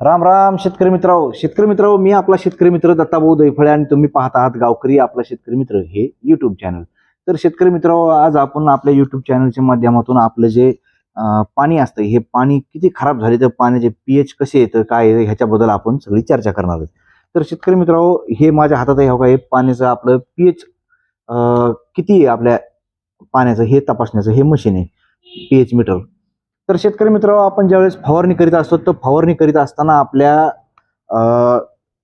राम राम शेतकरी मित्रांनो. शेतकरी मित्रांनो मी आपला शेतकरी मित्र दत्ताभाऊ दैफळे आणि तुम्ही पाहत आहात गावकरी आपला शेतकरी मित्र हे युट्यूब चॅनल तर शेतकरी मित्रांनो आज आपण आपल्या युट्यूब चॅनलच्या माध्यमातून आपलं जे पाणी असतं हे पाणी किती खराब झाले तर पाण्याचे पीएच कसे येतं काय आहे ह्याच्याबद्दल आपण सगळी चर्चा करणार आहोत. तर शेतकरी मित्रांनो हे माझ्या हातात आहे हो का हे पाण्याचं आपलं पीएच किती आहे आपल्या पाण्याचं हे तपासण्याचं हे मशीन आहे पीएच मीटर तर शेतकरी मित्र आपण ज्यावेळेस फवारणी करीत असतो तर फवारणी करीत असताना आपल्या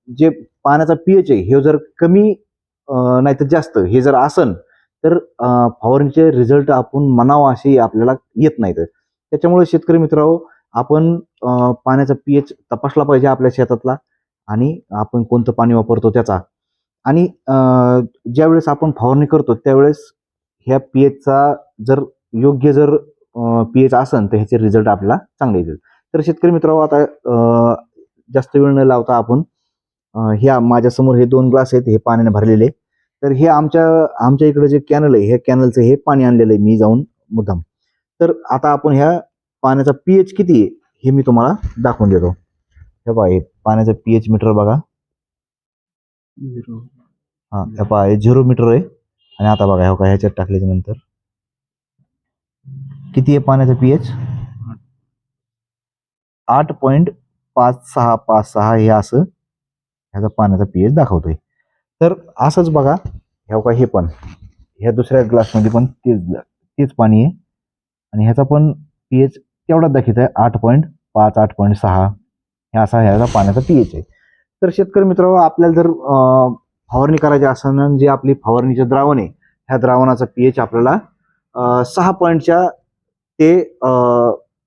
जे पाण्याचा पीएच आहे हे जर कमी नाहीतर जास्त हे जर असन तर फवारणीचे रिझल्ट आपण म्हणावं असे आपल्याला येत नाहीत. त्याच्यामुळे शेतकरी मित्रांनो आपण पाण्याचा पीएच तपासला पाहिजे आपल्या शेतातला आणि आपण कोणतं पाणी वापरतो त्याचा. आणि ज्यावेळेस आपण फवारणी करतो त्यावेळेस ह्या पीएचचा जर योग्य जर पी एच असन तर ह्याचे रिझल्ट आपल्याला चांगले येतील तर शेतकरी मित्रांनो आता जास्त वेळ न लावता आपण ह्या माझ्यासमोर हे दोन ग्लास आहेत हे पाण्याने भरलेले. तर हे आमच्या आमच्या इकडे जे कॅनल आहे ह्या कॅनलचं हे पाणी आणलेलं आहे मी जाऊन मुद्दाम. तर आता आपण ह्या पाण्याचा पी एच किती आहे हे मी तुम्हाला दाखवून देतो. हे पहा हे पाण्याचं पी एच मीटर बघा. हा हे पहा हे झिरो मीटर आहे. आणि आता बघा हे का ह्याच्यात टाकल्याच्या नंतर. किती आहे पाण्याचा पीएच आठ पॉईंट पाच सहा पाच सहा हे असं ह्याचा पाण्याचा पीएच दाखवतोय. तर असंच बघा ह्या का हे पण. ह्या दुसऱ्या ग्लासमध्ये पण तेच तेच पाणी आहे. आणि ह्याचा पण पीएच तेवढाच दाखवत आहे आठ पॉईंट पाच आठ पॉईंट सहा. हे असा ह्याचा पाण्याचा पीएच आहे. तर शेतकरी मित्र आपल्याला जर फवारणी करायची असेल जे आपली फवारणीचे द्रावण आहे ह्या द्रावणाचा पीएच आपल्याला सहा पॉईंटच्या ते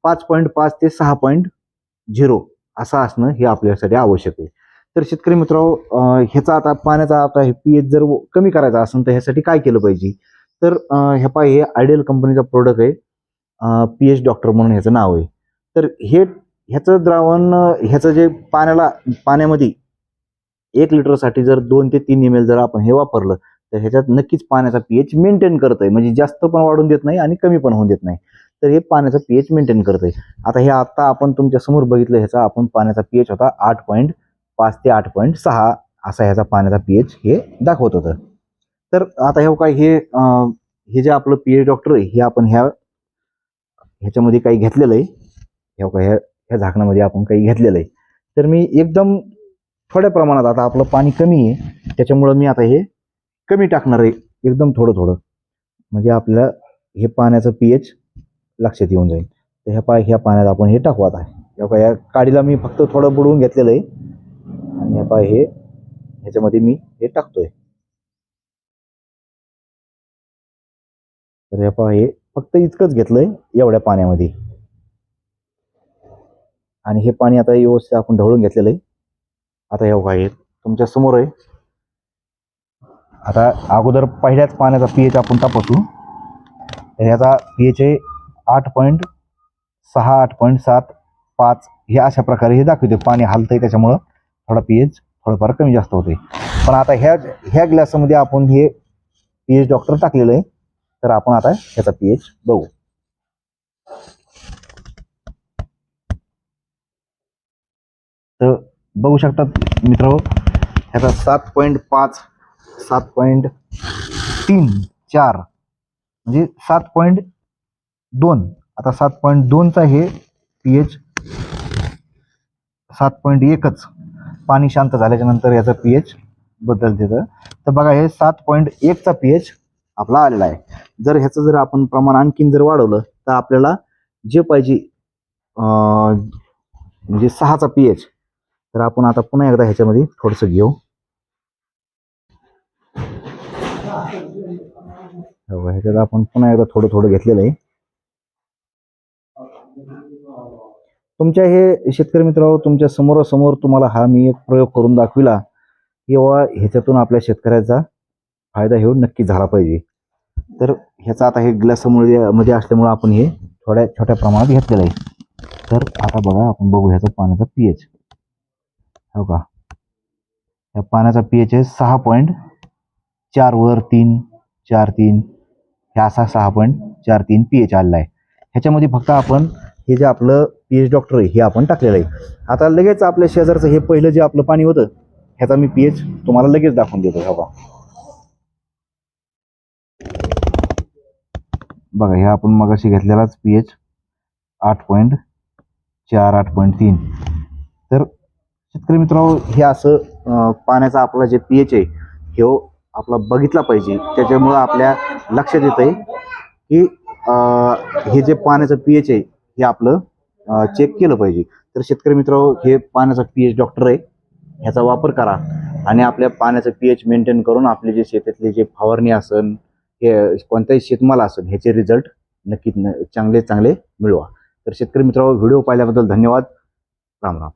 पाच पॉईंट पाच ते सहा पॉईंट झिरो असं असणं हे आपल्यासाठी आवश्यक आहे. तर शेतकरी मित्रांनो ह्याचा आता पाण्याचा आता हे पी एच जर कमी करायचा असेल तर ह्यासाठी काय केलं पाहिजे? तर ह्या पाय हे आयडियल कंपनीचा प्रोडक्ट आहे पी एच डॉक्टर म्हणून ह्याचं नाव आहे. तर हे ह्याचं द्रावण ह्याचं जे पाण्याला पाण्यामध्ये एक लिटरसाठी जर दोन ते तीन एम एल जर आपण हे वापरलं तर ह्याच्यात नक्कीच पाण्याचा पीएच मेंटेन करत आहे म्हणजे जास्त पण वाढून देत नाही आणि कमी पण होऊन देत नाही. तर हे पाण्याचा पीएच मेंटेन करत आहे आता हे आता आपण तुमच्यासमोर बघितलं ह्याचा आपण पाण्याचा पीएच होता आठ पॉईंट पाच ते आठ पॉईंट सहा असा ह्याचा पाण्याचा पीएच हे दाखवत होतं. तर आता हे काय हे हे जे आपलं पीएच डॉक्टर आहे हे आपण ह्या ह्याच्यामध्ये काही घेतलेलं आहे. हे काय ह्या ह्या झाकणामध्ये आपण काही घेतलेलं आहे. तर मी एकदम थोड्या प्रमाणात आता आपलं पाणी कमी आहे. त्याच्यामुळं मी आता हे कमी टाकणार आहे. एकदम थोडं थोडं. म्हणजे आपल्याला हे पाण्याचं पीएच लक्षात येऊन जाईल. तर ह्या पा ह्या पाण्यात आपण हे टाकू आता. ह्या या काडीला मी फक्त थोडं बुडवून घेतलेलं आहे. आणि ह्या पा हे ह्याच्यामध्ये मी हे टाकतोय. तर ह्या पाय हे फक्त इतकंच घेतलंय एवढ्या पाण्यामध्ये. आणि हे पाणी आता व्यवस्थित आपण ढवळून घेतलेलं आहे. आता हे बघा हे तुमच्यासमोर आहे. आता अगोदर पहिल्याच पाण्याचा पीएच आपण तपासू. तर ह्याचा पी एच आहे आठ पॉईंट सहा आठ पॉईंट सात पाच. हे अशा प्रकारे हे दाखवते. पाणी हलतंय त्याच्यामुळं थोडा पी एच थोडंफार कमी जास्त होते पण आता ह्या ह्या ग्लासमध्ये आपण हे पीएच डॉक्टर टाकलेलं आहे. तर आपण आता ह्याचा पीएच बघू. तर बघू शकतात मित्र ह्याचा सात पॉईंट पाच सात पॉईंट तीन चार. म्हणजे सात पॉईंट दोन. आता सात पॉईंट दोनचा हे पी एच सात पॉईंट एकच. पाणी शांत झाल्याच्यानंतर याचा पी एच बदल देतं. तर बघा हे सात पॉईंट एकचा पी एच आपला आलेला आहे. जर ह्याचं जर आपण प्रमाण आणखीन जर वाढवलं तर आपल्याला जे पाहिजे म्हणजे सहाचा पी एच तर आपण आता पुन्हा एकदा ह्याच्यामध्ये थोडंसं घेऊ हो, ह्याच्यात आपण पुन्हा एकदा थोडं थोडं घेतलेलं आहे. तुमच्या हे शेतकरी मित्र तुमच्या समोरासमोर तुम्हाला हा मी एक प्रयोग करून दाखविला किंवा ह्याच्यातून आपल्या शेतकऱ्याचा फायदा हे नक्की झाला पाहिजे. तर ह्याचा आता हे ग्लासमुळे मध्ये असल्यामुळे आपण हे थोड्या छोट्या प्रमाणात घेतलेलं आहे. तर आता बघा आपण बघू ह्याचा पाण्याचा पी एच हो का? या पाण्याचा पी एच आहे सहा पॉईंट चार वर तीन चार तीन. हे असा सहा पॉईंट चार तीन पी एच आलेला आहे. ह्याच्यामध्ये फक्त आपण हे जे आपलं पी एच डॉक्टर हे आपण टाकलेलं आहे. आता लगेच आपल्या शेजारचं हे पहिलं जे आपलं पाणी होतं ह्याचा मी पी एच तुम्हाला लगेच दाखवून देतो. ह्या बघा. बघा हे आपण मगाशी घेतलेलाच पी एच आठ पॉईंट चार आठ पॉईंट तीन. तर शेतकरी मित्रांनो हे असं पाण्याचा आपला जे पी एच आहे हे हो आपला बघितला पाहिजे. त्याच्यामुळं आपल्या लक्षात येत आहे की हे जे पाण्याचं पी एच आहे हे आपलं चेक केलं पाहिजे. तर शेतकरी मित्र हे पाण्याचा पी एच डॉक्टर आहे. ह्याचा वापर करा. आणि आपल्या पाण्याचं पी एच मेंटेन करून आपले जे शेतातले जे फवारणी असन हे कोणताही शेतमाल असन ह्याचे रिझल्ट नक्कीच न चांगले चांगले मिळवा. तर शेतकरी मित्रांनो व्हिडिओ पाहिल्याबद्दल धन्यवाद. राम राम.